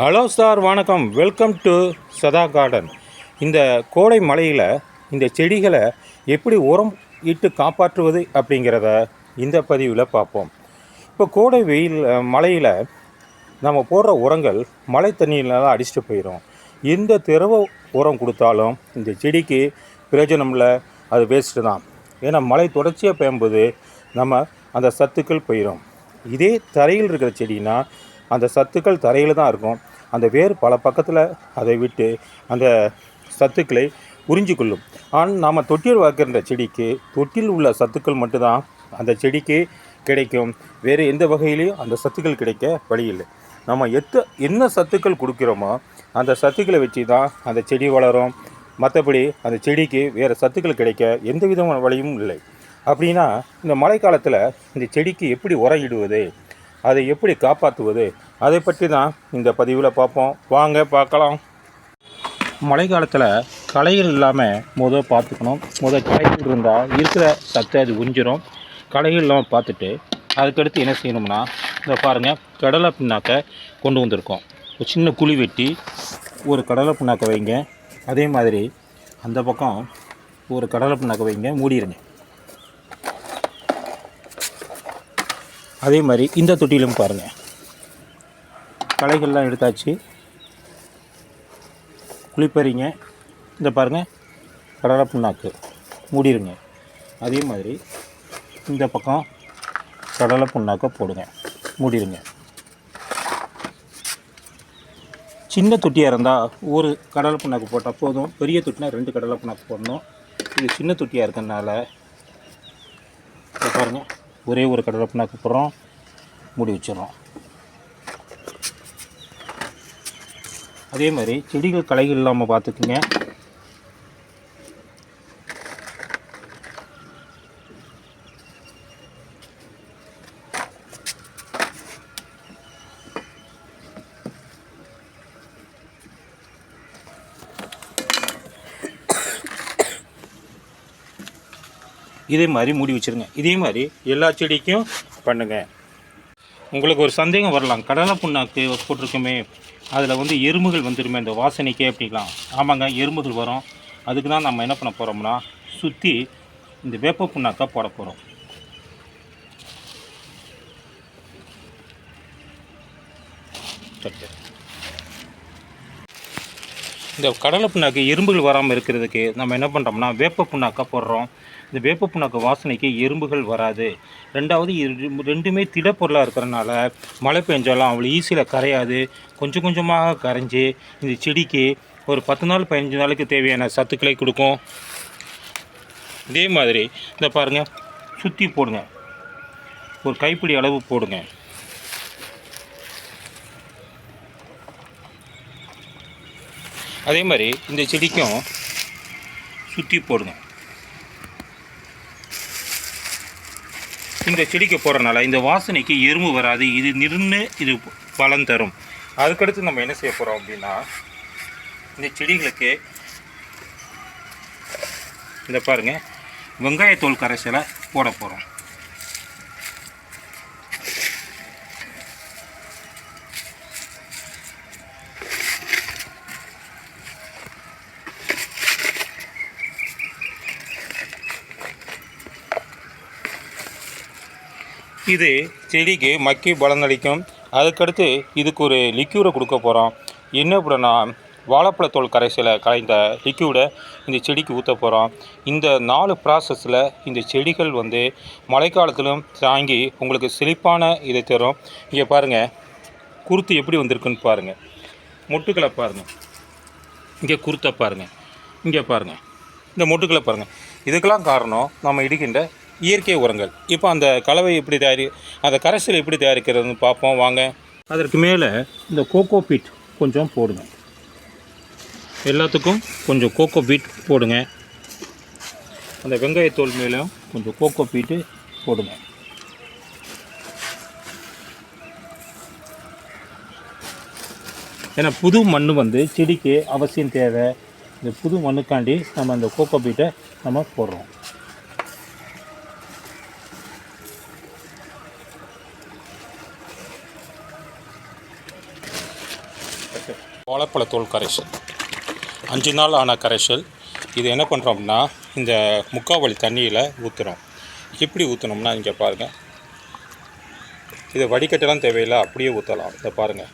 Hello sir வணக்கம். Welcome to Sada garden. இந்த கோடை மலையில் இந்த செடிகளை எப்படி உரம் இட்டு காப்பாற்றுவது அப்படிங்கிறத இந்த பதிவில் பார்ப்போம். இப்போ கோடை வெயில் மலையில் நம்ம போடுற உரங்கள் மழை தண்ணியில் தான் அடிச்சுட்டு போயிடும் எந்த திரவ உரம் கொடுத்தாலும் இந்த செடிக்கு பிரயோஜனம் இல்லை அது வேஸ்ட்டு தான். ஏன்னா மழை தொடர்ச்சியாக பெய்யும்போது நம்ம அந்த சத்துக்கள் போயிடும் இதே தரையில் இருக்கிற செடினா அந்த சத்துக்கள் தரையில் தான் இருக்கும். அந்த வேர் பல பக்கத்தில் அதை விட்டு அந்த சத்துக்களை உறிஞ்சிக்கொள்ளும் ஆனால் நாம் தொட்டில் வளர்க்கிற செடிக்கு தொட்டில் உள்ள சத்துக்கள் மட்டும்தான் அந்த செடிக்கு கிடைக்கும். வேறு எந்த வகையிலையும் அந்த சத்துக்கள் கிடைக்க வழி இல்லை. நம்ம எத்த என்ன சத்துக்கள் கொடுக்குறோமோ அந்த சத்துக்களை வச்சு தான் அந்த செடி வளரும். மற்றபடி அந்த செடிக்கு வேறு சத்துக்கள் கிடைக்க எந்த விதமான வழியும் இல்லை. அப்படின்னா இந்த மழைக்காலத்தில் இந்த செடிக்கு எப்படி உரம் இடுவது? அதை எப்படி காப்பாற்றுவது? அதை பற்றி தான் இந்த பதிவில் பார்ப்போம். வாங்க பார்க்கலாம். மழை காலத்தில் களைகள் இல்லாமல் முத பார்த்துக்கணும். முத களைகள் இருந்தால் இருக்கிற சத்தை அது உஞ்சிரும் களைகள் இல்லாமல் பார்த்துட்டு அதுக்கடுத்து என்ன செய்யணும்னா இந்த பாருங்கள் கடலை பின்னாக்கை கொண்டு வந்திருக்கோம். ஒரு சின்ன குழி வெட்டி ஒரு கடலை பின்னாக்கை வைங்க. அதே மாதிரி அந்த பக்கம் ஒரு கடலை பின்னாக்க வைங்க. மூடிடுங்க அதே மாதிரி இந்த தொட்டியிலும் பாருங்கள் களைகள்லாம் எடுத்தாச்சு. குளிப்பறிங்க. இந்த பாருங்கள் கடலை புண்ணாக்கு மூடிடுங்க அதே மாதிரி இந்த பக்கம் கடலை புண்ணாக்கை போடுங்க. மூடிடுங்க சின்ன தொட்டியாக இருந்தால் ஒரு கடலை புண்ணாக்கு போட்டால் போதும். பெரிய தொட்டினா ரெண்டு கடலை புண்ணாக்கு போடணும். இது சின்ன தொட்டியாக இருக்கிறதுனால பாருங்கள் ஒரே ஒரு கடலை புண்ணாக்கு போடுறோம் மூடி வச்சிடறோம். அதே மாதிரி செடிகள் களைகள் இல்லாமல் பார்த்துக்குங்க. இதே மாதிரி மூடி வச்சிருங்க. இதே மாதிரி எல்லா செடிக்கும் பண்ணுங்கள் உங்களுக்கு ஒரு சந்தேகம் வரலாம். கடலை புண்ணாக்கு போட்டிருக்குமே. அதில் வந்து எறும்புகள் வந்துருமே இந்த வாசனைக்கே அப்படிலாம். ஆமாங்க எறும்புகள் வரும். அதுக்கு தான் நம்ம என்ன பண்ண போகிறோம்னா சுற்றி இந்த வேப்ப புண்ணாக்கா போட போகிறோம் இந்த கடலை புண்ணாக்கு எறும்புகள் வராமல் இருக்கிறதுக்கு நம்ம என்ன பண்ணுறோம்னா வேப்ப புண்ணாக்கா போடுறோம். இந்த வேப்ப புண்ணாக்கு வாசனைக்கு எறும்புகள் வராது. ரெண்டாவது இது ரெண்டுமே திடப்பொருளாக இருக்கிறனால மழை பெஞ்சாலும் அவ்வளோ ஈஸியில் கரையாது. கொஞ்சம் கொஞ்சமாக கரைஞ்சி இந்த செடிக்கு ஒரு பத்து நாள் பதினஞ்சு நாளுக்கு தேவையான சத்துக்களை கொடுக்கும். இதே மாதிரி இந்த பாருங்கள் சுற்றி போடுங்க. ஒரு கைப்பிடி அளவு போடுங்க. அதே மாதிரி இந்த செடிக்கும் சுற்றி போடுங்க இந்த செடிக்கு போகிறனால இந்த வாசனைக்கு எறும்பு வராது இது நின்று இது பலன் தரும். அதுக்கடுத்து நம்ம என்ன செய்ய போகிறோம் அப்படின்னா இந்த செடிகளுக்கு இந்த பாருங்க வெங்காயத்தோல் கரைசலை போட போகிறோம் இது செடிக்கு மக்கி பலனளிக்கும். அதுக்கடுத்து இதுக்கு ஒரு லிக்யூடை கொடுக்க போகிறோம் என்ன அப்படின்னா வாழைப்பழத்தோல் கரைசலை கலைந்த லிக்யூடை இந்த செடிக்கு ஊற்ற போகிறோம் இந்த நாலு ப்ராசஸில் இந்த செடிகள் வந்து மழைக்காலத்திலும் தாங்கி உங்களுக்கு செழிப்பான இதை தரும். இங்கே பாருங்கள் குருத்து எப்படி வந்திருக்குன்னு பாருங்கள் மொட்டுக்களை பாருங்கள் இங்கே குருத்தை பாருங்கள் இங்கே பாருங்கள் இந்த மொட்டுக்களை பாருங்கள் இதுக்கெல்லாம் காரணம் நம்ம இடுகின்ற இயற்கை உரங்கள். இப்போ அந்த கலவை எப்படி தயாரி அந்த கரைசல் எப்படி தயாரிக்கிறதுன்னு பார்ப்போம் வாங்க. அதற்கு மேலே இந்த கோகோ பீட் கொஞ்சம் போடுங்க. எல்லாத்துக்கும் கொஞ்சம் கோகோ பீட் போடுங்க. அந்த வெங்காயத்தோல் மேலும் கொஞ்சம் கோகோ பீட்டு போடுங்க. ஏன்னா புது மண் வந்து செடிக்கு அவசியம் தேவை. இந்த புது மண்ணுக்காண்டி நம்ம அந்த கோகோ பீட்டை நம்ம போடுறோம். வாழைப்பழத்தோல் கரைசல். அஞ்சு நாள் ஆன கரைசல். இது என்ன பண்ணுறோம்னா இந்த முக்காவளி தண்ணியில் ஊற்றுறோம் எப்படி ஊற்றணும்னா இங்கே பாருங்கள் இதை வடிகட்டலாம் தேவையில்லை அப்படியே ஊற்றலாம் இதை பாருங்கள்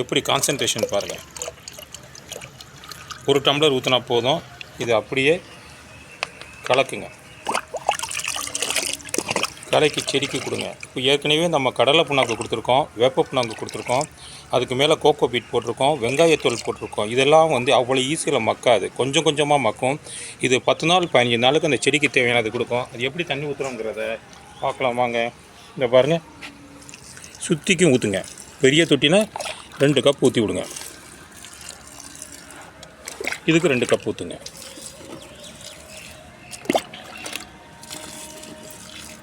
எப்படி கான்சன்ட்ரேஷன் பாருங்கள் ஒரு டம்ளர் ஊற்றினா போதும். இது அப்படியே கலக்குங்க. தலைக்கு செடிக்கு கொடுங்க. இப்போ ஏற்கனவே நம்ம கடலை புண்ணாக்கு கொடுத்துருக்கோம் வேப்ப புண்ணாக்கு கொடுத்துருக்கோம் அதுக்கு மேலே கோகோ பீட் போட்டிருக்கோம் வெங்காயத்தூள் போட்டிருக்கோம். இதெல்லாம் வந்து அவ்வளோ ஈஸியில் மக்காது. கொஞ்சம் கொஞ்சமாக மக்கும். இது பத்து நாள் பதினஞ்சு நாளுக்கு அந்த செடிக்கு தேவையானது கொடுக்கும். அது எப்படி தண்ணி ஊற்றுறோங்கிறத பார்க்கலாம் வாங்க. இந்த பாருங்கள் சுற்றிக்கும் ஊற்றுங்க பெரிய தொட்டினா ரெண்டு கப் ஊற்றி விடுங்க. இதுக்கு ரெண்டு கப் ஊற்றுங்க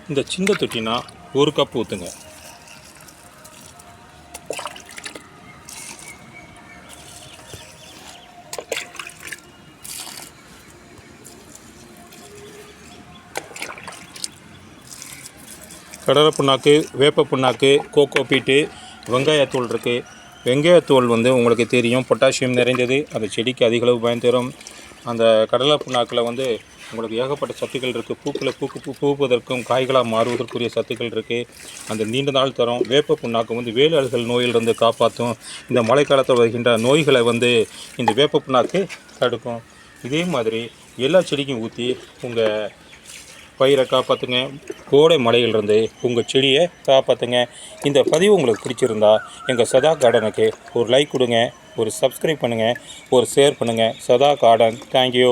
இந்த சின்ன தொட்டினா ஒரு கப் ஊற்றுங்க கடலை புண்ணாக்கு வேப்ப புண்ணாக்கு கோகோ பீட்டு வெங்காயத்தூள் இருக்குது வெங்காயத்தூள் வந்து உங்களுக்கு தெரியும் பொட்டாசியம் நிறைந்தது அந்த செடிக்கு அதிகளவு பயன் தரும். அந்த கடலை புண்ணாக்கில் வந்து உங்களுக்கு ஏகப்பட்ட சத்துக்கள் இருக்குது பூக்களை பூக்கு பூ பூப்பதற்கும் காய்களாக மாறுவதற்குரிய சத்துக்கள் இருக்குது அந்த நீண்ட நாள் தரும் வேப்ப புண்ணாக்கு வந்து வேலு அழுகல் நோயிலிருந்து காப்பாற்றும் இந்த மழைக்காலத்தில் வருகின்ற நோய்களை வந்து இந்த வேப்ப புண்ணாக்கு தடுக்கும். இதே மாதிரி எல்லா செடிக்கும் ஊற்றி உங்கள் பயிரை காப்பாற்றுங்க கோடை மலையிலிருந்து உங்கள் செடியை காப்பாற்றுங்க இந்த பதிவு உங்களுக்கு பிடிச்சிருந்தா எங்கள் சதா கார்டனுக்கு ஒரு லைக் கொடுங்க ஒரு சப்ஸ்கிரைப் பண்ணுங்கள் ஒரு ஷேர் பண்ணுங்கள் சதா கார்டன் தேங்க்யூ